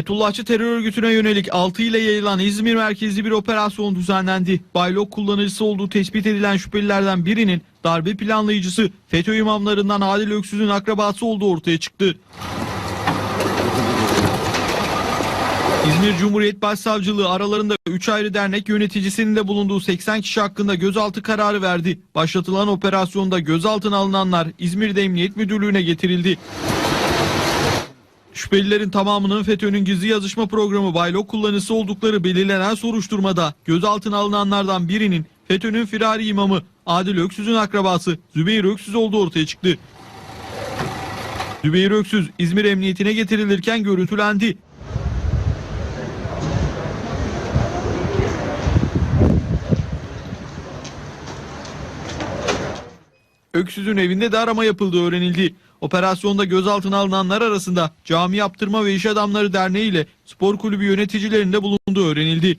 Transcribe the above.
Fethullahçı terör örgütüne yönelik 6 ile yayılan İzmir merkezli bir operasyon düzenlendi. Baylok kullanıcısı olduğu tespit edilen şüphelilerden birinin darbe planlayıcısı FETÖ imamlarından Adil Öksüz'ün akrabası olduğu ortaya çıktı. İzmir Cumhuriyet Başsavcılığı aralarında 3 ayrı dernek yöneticisinin de bulunduğu 80 kişi hakkında gözaltı kararı verdi. Başlatılan operasyonda gözaltına alınanlar İzmir'de Emniyet Müdürlüğü'ne getirildi. Şüphelilerin tamamının FETÖ'nün gizli yazışma programı Baylok kullanıcısı oldukları belirlenen soruşturmada gözaltına alınanlardan birinin FETÖ'nün firari imamı Adil Öksüz'ün akrabası Zübeyir Öksüz olduğu ortaya çıktı. Zübeyir Öksüz İzmir Emniyetine getirilirken görüntülendi. Öksüz'ün evinde de arama yapıldığı öğrenildi. Operasyonda gözaltına alınanlar arasında Cami Yaptırma ve İş Adamları Derneği ile spor kulübü yöneticilerinde bulunduğu öğrenildi.